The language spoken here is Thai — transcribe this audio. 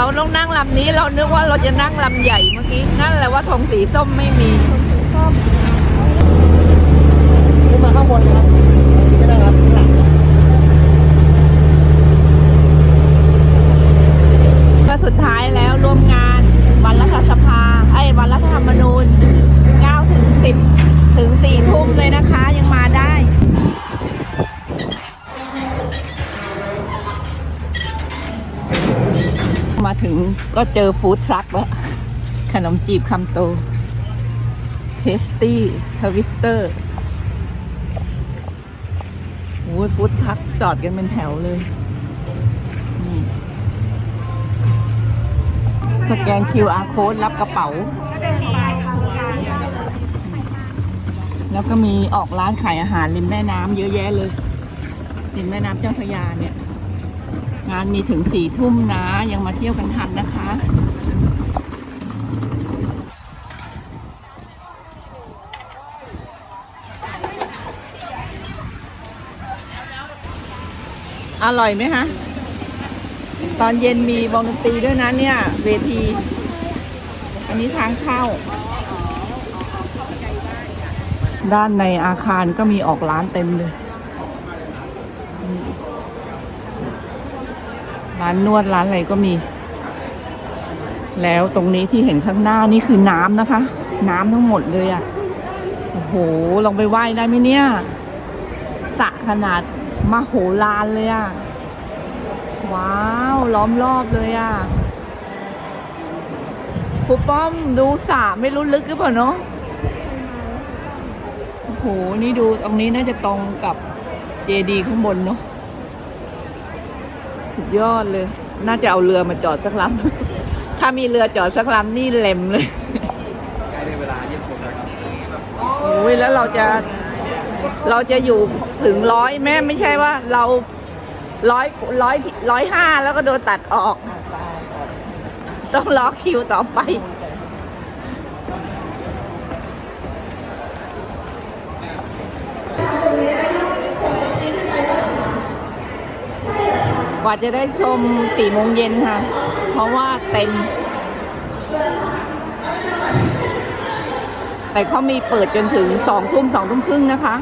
เราต้องนั่งลำนี้เรานึกว่าเราจะนั่งลำใหญ่เมื่อกี้นั่นแหละว่าธงสีส้มไม่มีขึ้นมาข้างบนครับนี่ก็ได้ครับข้างหลังก็สุดท้ายแล้วร่วมงานวันรัฐสภาไอ้ยวันรัฐธรรมนูญ9ถึง10 ถึง4ทุ่มเลยนะคะยัง มาถึงก็เจอฟู้ดทรัคแล้วขนมจีบคำโต เทสตี้ทวิสเตอร์โอ้ยฟู้ดทรัคจอดกันเป็นแถวเลย นี่สแกน QR code รับกระเป๋า แล้วก็มีออกร้านขายอาหารริมแม่น้ำเยอะแยะเลยริมแม่น้ำเจ้าพระยาเนี่ย งานมีถึงสี่ทุ่มนะ ยังมาเที่ยวกันทันนะคะอร่อยไหมคะ ตอนเย็นมีวงดนตรีด้วยนะเนี่ย เวที อันนี้ทางเข้า ด้านในอาคารก็มีออกร้านเต็มเลย ร้านนวดร้านอะไรก็มี แล้วตรงนี้ที่เห็นข้างหน้านี่คือน้ำนะคะ น้ำทั้งหมดเลยอะ่ะ โอ้โหลองไปว่ายได้ไหมเนี่ยสระขนาดมโหฬารเลยอะ่ะ ว้าว ล้อมรอบเลยอะ่ะครูป้อมดูสระไม่รู้ลึกหรือเปล่าเนาะโอ้โห นี่ดูตรงนี้น่าจะตรงกับเจดีข้างบนเนาะ สุดยอดเลย น่าจะเอาเรือมาจอดสักลำ ถ้ามีเรือจอดสักลำนี่เล็มเลยใกล้ได้เวลาเยี่ยมชมแล้วครับโอ้ยแล้วเราจะเราจะอยู่ถึงร้อยแม่ไม่ใช่ว่าเราร้อยร้อยร้อยห้าแล้วก็โดนตัดออก ต้องรอคิวต่อไป ว่าจะได้ชมสี่โมงเย็นค่ะ เพราะว่าเต็ม แต่เขามีเปิดจนถึงสองทุ่มสองทุ่มครึ่งนะคะ